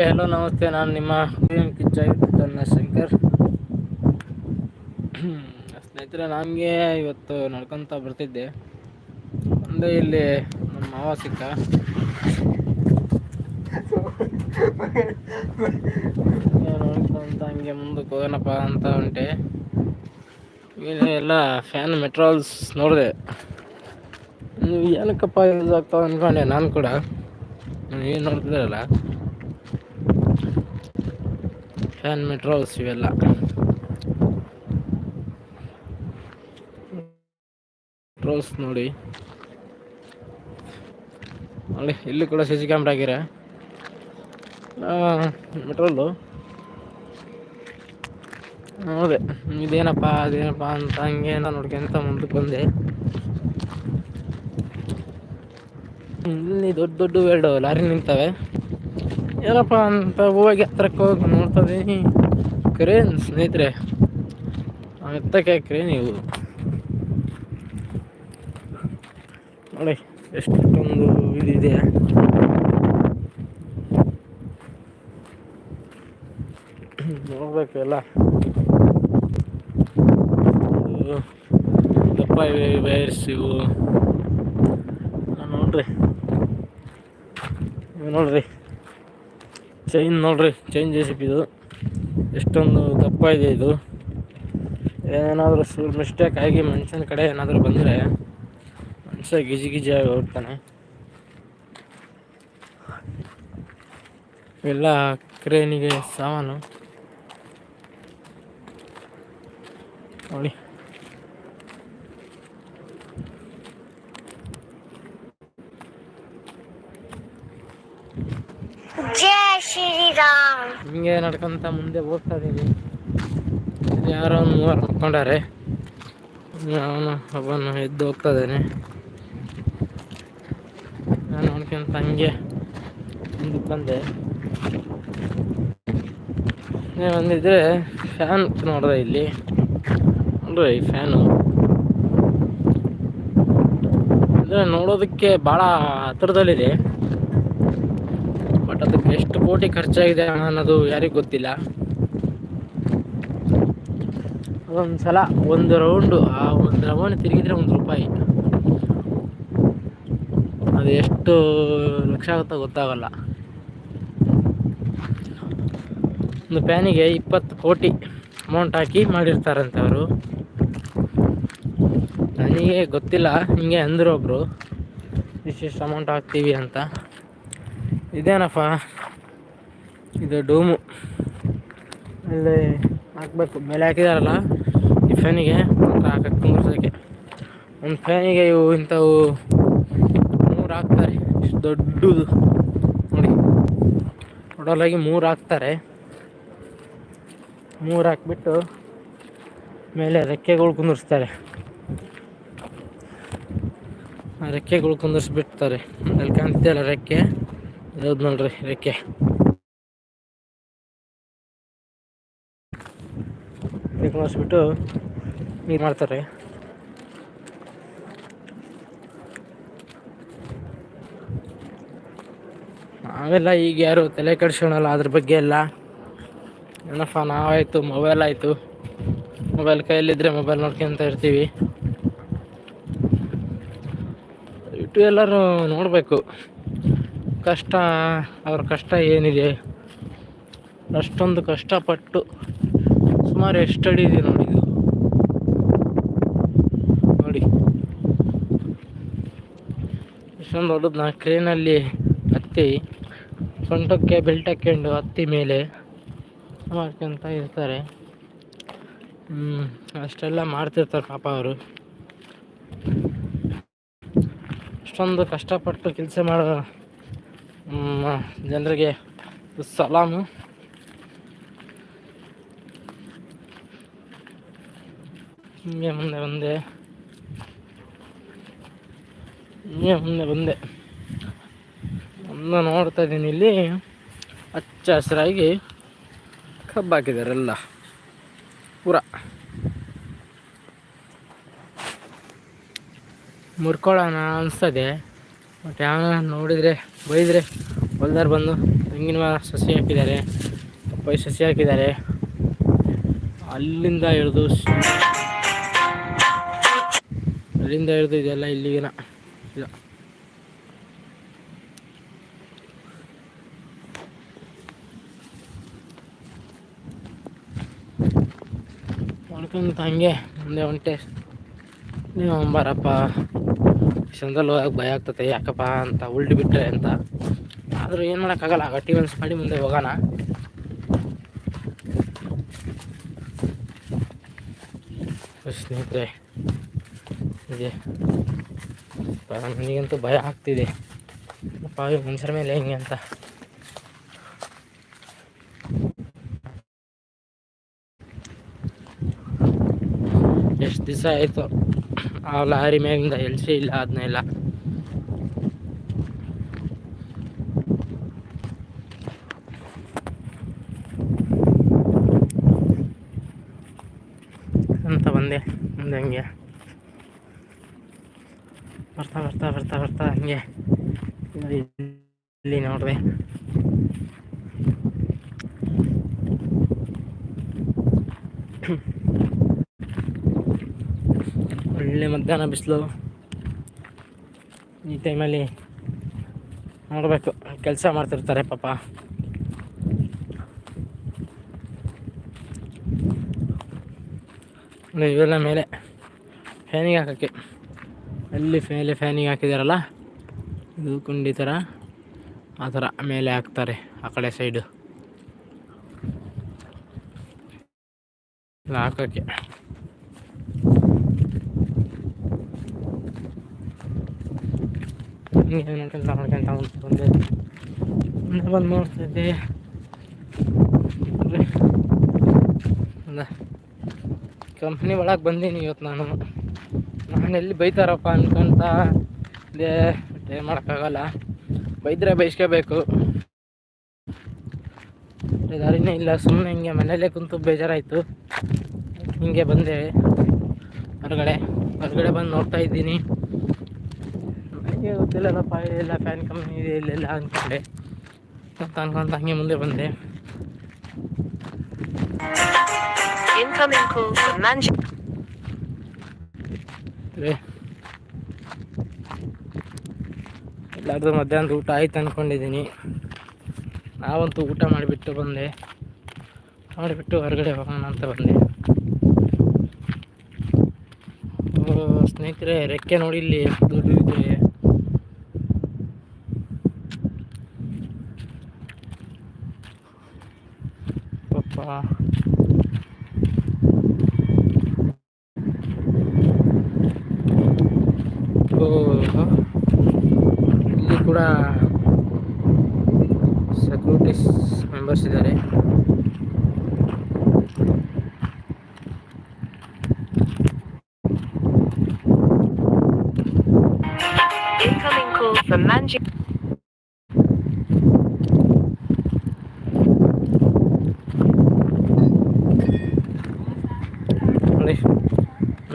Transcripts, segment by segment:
Hello ನಮಸ್ತೆ, ನಾನು ನಿಮ್ಮ ಕಿಚ್ಚನ್ನ ಶಂಕರ್. ಸ್ನೇಹಿತರೆ ನನಗೆ ಇವತ್ತು ನಡ್ಕೊತ ಬರ್ತಿದ್ದೆ. ಒಂದು ಇಲ್ಲಿ ನಮ್ಮ ಮಾವ ಸಿಕ್ಕ. ನೋಡ್ಕೊಂತ ಹಂಗೆ ಮುಂದಕ್ಕೆ ಹೋಗೋಣಪ್ಪ ಅಂತ ಉಂಟೆ. ಎಲ್ಲ ಫ್ಯಾನ್ ಮೆಟ್ರಾಲ್ಸ್ ನೋಡಿದೆ. ಏನಕ್ಕಪ್ಪ ಯೂಸ್ ಆಗ್ತಾವೆ ಅಂದ್ಕೊಂಡೆ ನಾನು ಕೂಡ. ಏನು ನೋಡ್ತಿದ್ದಾರಲ್ಲ? ಫ್ಯಾನ್ ಮೆಟ್ರೋಲ್ಸ್ ಇವೆಲ್ಲ. ಮೆಟ್ರೋಲ್ಸ್ ನೋಡಿ. ನೋಡಿ ಇಲ್ಲಿ ಕೂಡ ಸಿ ಸಿ ಕ್ಯಾಮ್ರಾ ಹಾಕಿರ ಮೆಟ್ರೋಲು ಹೌದೇ ಇದೇನಪ್ಪ, ಅದೇನಪ್ಪ ಅಂತ ಹಂಗೆ ಅಂತ ನೋಡ್ಕೊಂತ ಮುಂದಕ್ಕೆ ಬಂದೆ. ಇಲ್ಲಿ ದೊಡ್ಡ ದೊಡ್ಡ ಎರಡು ಲಾರಿ ನಿಂತವೆ. ಏನಪ್ಪ ಅಂತ ಹೋಗಿ ಹತ್ರಕ್ಕೆ ಹೋಗಿ ನೋಡ್ತದೀನಿ ಕ್ರೇನ್ ಸ್ನೇಹಿತರೆ ಎತ್ತಕ್ಕೆ ಕ್ರೇನ್ ಇವು ನೋಡಿ, ಎಷ್ಟೊಂದು ಇದಿದೆ. ನೋಡ್ಬೇಕು ಎಲ್ಲ ದಪ್ಪ ವೈರ್ಸ್ ಇವು ನೋಡ್ರಿ. ನೋಡ್ರಿ. ಚೈನ್ ನೋಡ್ರಿ ಚೈನ್ ಜೆ ಇದು. ಎಷ್ಟೊಂದು ದಪ್ಪ ಇದೆ. ಇದು ಏನಾದರೂ ಮಿಸ್ಟೇಕ್ ಆಗಿ ಮನುಷ್ಯನ ಕಡೆ ಏನಾದರೂ ಬಂದರೆ ಮನುಷ್ಯ ಗಿಜಿ ಗಿಜಿ ಆಗಿ ಹೋಗ್ತಾನೆ. ಎಲ್ಲ ಕ್ರೇನಿಗೆ ಸಾಮಾನು. ನೋಡಿ. ಹಿಂಗೆ ನಡ್ಕೊಂತ ಮುಂದೆ ಹೋಗ್ತಾ ಇದ್ದೀವಿ ಯಾರೋ ಒಂದು ಮೂವರು ಮಕ್ಕೊಂಡಾರೆ. ಅವನು ಒಬ್ಬನು ಎದ್ದು ಹೋಗ್ತಾ ಇದ್ದಾನೆ ನಾನು ನೋಡ್ಕೊಂತ ಹಂಗೆ ಮುಂದಕ್ಕೆ ಬಂದೆ. ಬಂದಿದ್ರೆ ಫ್ಯಾನ್ ನೋಡಿದೆ ಇಲ್ಲಿ. ನೋಡ್ರಿ ಫ್ಯಾನು ಅಂದರೆ ನೋಡೋದಕ್ಕೆ ಭಾಳ ಹತ್ರದಲ್ಲಿದೆ. ಬಟ್ ಅದಕ್ಕೆ ಎಷ್ಟು ಕೋಟಿ ಖರ್ಚಾಗಿದೆ ಅನ್ನೋದು ಯಾರಿಗೂ ಗೊತ್ತಿಲ್ಲ. ಅದೊಂದು ಸಲ ಒಂದು ರೌಂಡು, ಆ ಒಂದು ರೌಂಡ್ ತಿರುಗಿದ್ರೆ ಒಂದು ರೂಪಾಯಿ. ಅದು ಎಷ್ಟು ಲಕ್ಷ ಆಗುತ್ತೋ ಗೊತ್ತಾಗಲ್ಲ. ಒಂದು ಪ್ಯಾನಿಗೆ ಇಪ್ಪತ್ತು ಕೋಟಿ ಅಮೌಂಟ್ ಹಾಕಿ ಮಾಡಿರ್ತಾರಂತೆ ಅವರು ನನಗೆ ಗೊತ್ತಿಲ್ಲ, ಹಿಂಗೆ ಅಂದರು ಒಬ್ಬರು ಇಷ್ಟಿಷ್ಟು ಅಮೌಂಟ್ ಹಾಕ್ತೀವಿ ಅಂತ. ಇದೇನಪ್ಪ? ಇದು ಡೂಮು. ಅಲ್ಲಿ ಹಾಕ್ಬೇಕು. ಮೇಲೆ ಹಾಕಿದಾರಲ್ಲ ಈ ಫ್ಯಾನಿಗೆ. ಹಾಕಕ್ಕೆ ಕುಂದ್ರಸೋಕ್ಕೆ ಒಂದು ಫ್ಯಾನಿಗೆ ಇವು ಇಂಥವು ಮೂರು ಹಾಕ್ತಾರೆ. ಇಷ್ಟು ದೊಡ್ಡದು. ನೋಡಿ. ಟೋಟಲಾಗಿ ಮೂರು ಹಾಕ್ತಾರೆ. ಮೂರು ಹಾಕ್ಬಿಟ್ಟು ಮೇಲೆ ರೆಕ್ಕೆಗಳು ಕುಂದಿರ್ಸ್ತಾರೆ. ರೆಕ್ಕೆಗಳು ಕುಂದಿರ್ಸ್ಬಿಡ್ತಾರೆ. ಅಲ್ಲಿ ಕಾಣ್ತಿದೆಯಲ್ಲ ರೆಕ್ಕೆ? ಯಾವ್ದು ನೋಡ್ರಿ ರೆಕ್ಕೆ ಮಾಡಿಸ್ಬಿಟ್ಟು ನೀರು ಮಾಡ್ತಾರೆ. ನಾವೆಲ್ಲ ಈಗ ಯಾರು ತಲೆ ಕೆಡ್ಸ್ಕೊಳಲ್ಲ ಅದ್ರ ಬಗ್ಗೆ ಎಲ್ಲ. ಏನಪ್ಪ, ನಾವಾಯಿತು ಮೊಬೈಲ್ ಆಯಿತು. ಮೊಬೈಲ್ ಕೈಯಲ್ಲಿದ್ದರೆ ಮೊಬೈಲ್ ನೋಡ್ಕೊಂತ ಇರ್ತೀವಿ. ಇಟ್ಟು ಎಲ್ಲರೂ ನೋಡಬೇಕು. ಕಷ್ಟ, ಅವ್ರ ಕಷ್ಟ ಏನಿದೆ? ಅಷ್ಟೊಂದು ಕಷ್ಟಪಟ್ಟು ಸುಮಾರು ಎಷ್ಟು ಅಡಿ ಇದೆ ನೋಡಿ ನೋಡಿ. ಇಷ್ಟೊಂದು ದೊಡ್ಡದು. ನಾ ಕ್ರೇನಲ್ಲಿ ಹತ್ತಿ, ಸೊಂಟಕ್ಕೆ ಬೆಲ್ಟ್ ಹಾಕ್ಕೊಂಡು ಹತ್ತಿ ಮೇಲೆ ಮಾಡ್ಕೊಂತ ಇರ್ತಾರೆ. ಅಷ್ಟೆಲ್ಲ ಮಾಡ್ತಿರ್ತಾರೆ ಪಾಪ ಅವರು. ಅಷ್ಟೊಂದು ಕಷ್ಟಪಟ್ಟು ಕೆಲಸ ಮಾಡೋ ಜನರಿಗೆ ಸಲಾಮು. ಹಿಂಗೆ ಮುಂದೆ ಬಂದೆ. ಹಿಂಗೆ ಮುಂದೆ ಬಂದೆ. ಒಂದು ನೋಡ್ತಾ ಇದ್ದೀನಿ ಇಲ್ಲಿ. ಹಚ್ಚ ಹಸಿರಾಗಿ ಕಬ್ಬು ಹಾಕಿದಾರೆಲ್ಲ. ಪೂರ. ಮುರ್ಕೊಳ್ಳೋಣ ಅನಿಸ್ತದೆ. ಬಟ್ ಯಾವ ನೋಡಿದರೆ, ಬೈದರೆ ಹೊಲ್ದಾರು ಬಂದು ತೆಂಗಿನ ಮರ ಸಸಿ ಹಾಕಿದ್ದಾರೆ ಪಪ್ಪಾಯಿ ಸಸಿ ಹಾಕಿದ್ದಾರೆ. ಅಲ್ಲಿಂದ ಹಿಡಿದು ಅಲ್ಲಿಂದ ಹಿಡಿದು ಇದೆಲ್ಲ ಇಲ್ಲಿಗಿನ ಇಲ್ಲ ನೋಡ್ಕೊಂತ ಹಂಗೆ ಮುಂದೆ ನೀವು ಬಾರಪ್ಪ ಚಂದಲ್ಲಿ ಹೋಗಕ್ಕೆ ಭಯ ಆಗ್ತತೆ ಯಾಕಪ್ಪ ಅಂತ ಉಲ್ಡ್ ಬಿಟ್ಟರೆ ಅಂತ. ಆದರೂ ಏನು ಮಾಡೋಕ್ಕಾಗಲ್ಲ ಗಟ್ಟಿ ಮನ್ಸು ಮಾಡಿ ಮುಂದೆ ಹೋಗೋಣ. ಸ್ನೇಹಿತರೆ ಇದೆ ನನಗಂತೂ ಭಯ ಆಗ್ತಿದೆ. ಅಪ್ಪ ಮನುಷ್ಯರ ಮೇಲೆ ಹೆಂಗೆ ಅಂತ. ಎಷ್ಟು ದಿವಸ ಆಯಿತು? ಆ ಲಾರಿ ಮ್ಯಾಗಿಂದ ಎಲ್ಸಿ ಇಲ್ಲ ಅದನ್ನೆಲ್ಲ ಅಂತ ಬಂದೆ ಮುಂದೆ ಹಂಗೆ. ಬರ್ತಾ ಬರ್ತಾ ಬರ್ತಾ ಬರ್ತಾ ಹಂಗೆ. ಇಲ್ಲಿ ನೋಡಿದೆ. ಮಧ್ಯಾಹ್ನ ಬಿಸಿಲು. ಈ ಟೈಮಲ್ಲಿ ನೋಡಬೇಕು, ಕೆಲಸ ಮಾಡ್ತಿರ್ತಾರೆ ಪಾಪ. ಇವೆಲ್ಲ ಮೇಲೆ ಫ್ಯಾನಿಗೆ ಹಾಕೋಕ್ಕೆ. ಅಲ್ಲಿ ಮೇಲೆ ಫ್ಯಾನಿಗೆ ಹಾಕಿದಾರಲ್ಲ? ಇದು ಕುಂಡಿ ಥರ ಆ ಥರ ಮೇಲೆ ಹಾಕ್ತಾರೆ ಆ ಕಡೆ ಸೈಡು ಹಾಕೋಕ್ಕೆ. ಹಿಂಗೆ ನೋಡ್ಕೊಂತ ನೋಡ್ಕೊಂತ ಬಂದೆ ನೋಡ್ತಿದ್ದೆ ಕಂಪ್ನಿ ಒಳಗೆ ಬಂದೀನಿ ಇವತ್ತು ನಾನು. ನಾನು ಎಲ್ಲಿ ಬೈತಾರಪ್ಪ ಅನ್ಕೊಂತ ಇದೇ ಏನು ಮಾಡೋಕ್ಕಾಗಲ್ಲ. ಬೈದ್ರೆ ಬೈಸ್ಕೋಬೇಕು. ದಾರಿನೇ ಇಲ್ಲ ಸುಮ್ಮನೆ ಹಿಂಗೆ ಮನೇಲೇ ಕುಂತು ಬೇಜಾರಾಯಿತು. ಹಿಂಗೆ ಬಂದೆ ಹೊರಗಡೆ. ಹೊರಗಡೆ ಬಂದು ನೋಡ್ತಾ ಇದ್ದೀನಿ. ನನಗೆ ಗೊತ್ತಿಲ್ಲದಪ್ಪ ಎಲ್ಲ ಫ್ಯಾನ್ ಕಂಪ್ನಿ ಇದೆ ಇಲ್ಲೆಲ್ಲ ಅಂದ್ಕೊಂಡೆ ಅಂತ ಅನ್ಕೊಂತ ಹಂಗೆ ಮುಂದೆ ಬಂದೆ. ಎಲ್ಲರದು ಮಧ್ಯಾಹ್ನದ ಊಟ ಆಯ್ತು ಅಂದ್ಕೊಂಡಿದ್ದೀನಿ ನಾವಂತೂ ಊಟ ಮಾಡಿಬಿಟ್ಟು ಬಂದೆ. ಮಾಡಿಬಿಟ್ಟು ಹೊರಗಡೆ ಹೋಗೋಣ ಅಂತ ಬಂದೆ. ಸ್ನೇಹಿತರೆ ರೆಕ್ಕೆ ನೋಡಿ ಇಲ್ಲಿ ದುಡ್ಡು ಇದೆ. ಪಪ್ಪ ಇಲ್ಲಿ ಕೂಡ ಸೆಕ್ಯೂರಿಟೀಸ್ ಮೆಂಬರ್ಸ್ ಇದ್ದಾರೆ Incoming call from Manchester.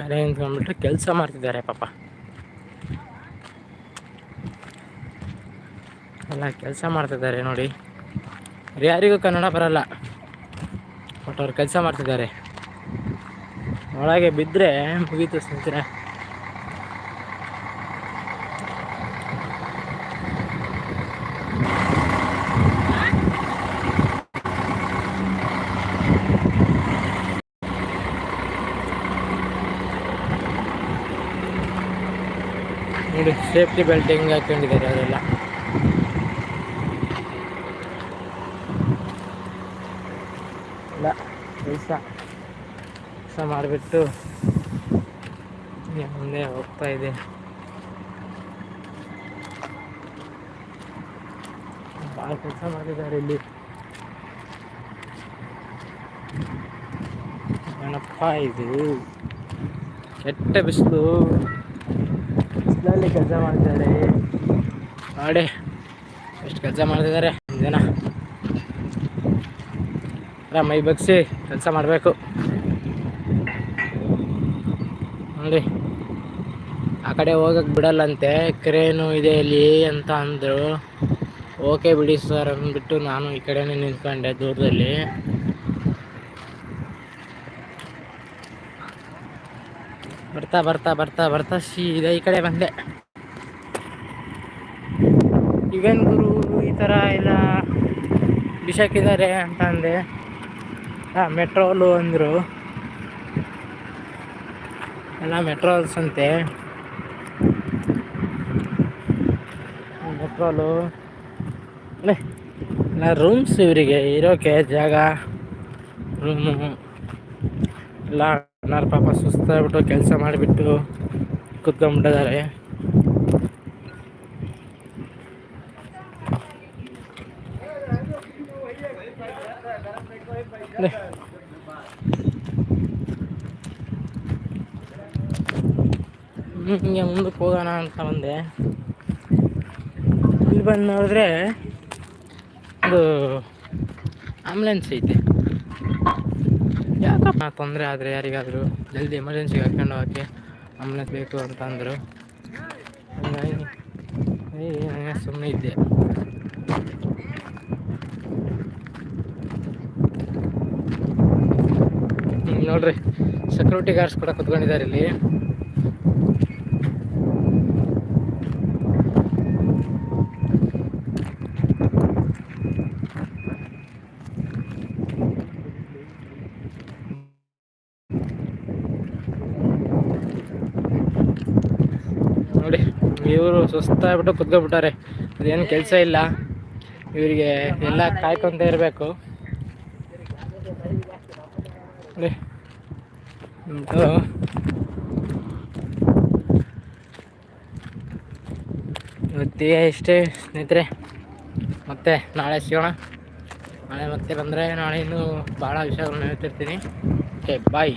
ಮೇಲೆ ನಿಂತ್ಕೊಂಡ್ಬಿಟ್ಟು ಕೆಲಸ ಮಾಡ್ತಿದ್ದಾರೆ ಪಾಪ. ಎಲ್ಲ ಕೆಲಸ ಮಾಡ್ತಿದ್ದಾರೆ ನೋಡಿ. ಯಾರಿಗೂ ಕನ್ನಡ ಬರಲ್ಲ. ಬಟ್ ಅವ್ರು ಕೆಲಸ ಮಾಡ್ತಿದ್ದಾರೆ. ಒಳಗೆ ಬಿದ್ದರೆ ಮುಗೀತು ಸ್ನೇಹಿತರೆ. ನೋಡಿ ಸೇಫ್ಟಿ ಬೆಲ್ಟ್ ಹೆಂಗೆ ಹಾಕೊಂಡಿದ್ದಾರೆ ಅವರೆಲ್ಲ. ಇಲ್ಲ, ಕೆಲಸ ಕೆಲಸ ಮಾಡಿಬಿಟ್ಟು ಮುಂದೆ ಹೋಗ್ತಾ ಇದೆ ಭಾಳ ಕೆಲಸ ಮಾಡಿದ್ದಾರೆ ಇಲ್ಲಿ. ಏನಪ್ಪ ಇದು. ಕೆಟ್ಟ ಬಿಸಿಲು. ಬಿಸಿಲಲ್ಲಿ ಕೆಲಸ ಮಾಡ್ತಿದ್ದಾರೆ ನೋಡಿ, ಎಷ್ಟು ಕೆಲಸ ಮಾಡ್ತಿದ್ದಾರೆ ಜನ. ಮೈ ಬಗ್ಸಿ ಕೆಲಸ ಮಾಡಬೇಕು. ನೋಡಿ, ಆ ಕಡೆ ಹೋಗಕ್ಕೆ ಬಿಡಲ್ಲಂತೆ, ಕ್ರೇನು ಇದೆ ಇಲ್ಲಿ ಅಂತ ಅಂದರು. ಓಕೆ ಬಿಡಿ ಸರ್ ಅಂದ್ಬಿಟ್ಟು ನಾನು ಈ ಕಡೆನೇ ನಿಂತ್ಕೊಂಡೆ ದೂರದಲ್ಲಿ. ಬರ್ತಾ ಬರ್ತಾ ಬರ್ತಾ ಬರ್ತಾ, ಸೀದಾ ಈ ಕಡೆ ಬಂದೆ. ಇವೇನು ಗುರು ಈ ತರ ಎಲ್ಲ ಬಿಸಾಕಿದ್ದಾರೆ ಅಂತ ಅಂದೆ. ಹಾಂ ಮೆಟ್ರೋಲು ಅಂದರು. ಎಲ್ಲ ಮೆಟ್ರೋಲ್ಸ್ ಅಂತೆ. ಮೆಟ್ರೋಲು ಎಲ್ಲ ರೂಮ್ಸ್ ಇವರಿಗೆ, ಇರೋಕೆ ಜಾಗ ರೂಮು ಎಲ್ಲ ಎಲ್ಲರೂ ಪಾಪ ಸುಸ್ತಾಗ್ಬಿಟ್ಟು ಕೆಲಸ ಮಾಡಿಬಿಟ್ಟು ಕುತ್ಕೊಂಡ್ಬಿಟ್ಟಿದ್ದಾರೆ. ಹಿಂಗೆ ಮುಂದಕ್ಕೆ ಹೋಗೋಣ ಅಂತ ಬಂದೆ. ಇಲ್ಲಿ ಬಂದು ನೋಡಿದ್ರೆ ಒಂದು ಆಂಬುಲೆನ್ಸ್ ಐತೆ. ಯಾಕಪ್ಪ? ತೊಂದರೆ ಆದರೆ ಯಾರಿಗಾದರೂ ಜಲ್ದಿ ಎಮರ್ಜೆನ್ಸಿಗೆ ಹಾಕ್ಕೊಂಡು ಹೋಗೋಕ್ಕೆ ಆಂಬುಲೆನ್ಸ್ ಬೇಕು ಅಂತ ಅಂದರು. ಹಂಗಾಗಿ ಸುಮ್ಮನೆ ಇದ್ದೆ. ನೋಡ್ರಿ ಸೆಕ್ಯೂರಿಟಿ ಗಾರ್ಡ್ಸ್ ಕೂಡ ಕುತ್ಕೊಂಡಿದ್ದಾರೆ ಇಲ್ಲಿ ನೋಡಿ ಇವರು ಸುಸ್ತಾಗ್ಬಿಟ್ಟು ಕುತ್ಕೊಬಿಟ್ಟಾರೆ ಅದೇನು ಕೆಲಸ ಇಲ್ಲ. ಇವರಿಗೆ ಎಲ್ಲ ಕಾಯ್ಕೊಂತ ಇರಬೇಕು. ನೋಡಿ ಇದು ಇವತ್ತೇ ಇಷ್ಟೇ ಸ್ನೇಹಿತರೆ, ಮತ್ತೆ ನಾಳೆ ಸಿಗೋಣ. ನಾಳೆ ಮತ್ತೆ ಬಂದರೆ ನಾಳೆ ಇನ್ನೂ ಭಾಳ ವಿಷಯಗಳನ್ನ ಹೇಳ್ತಿರ್ತೀನಿ. Okay bye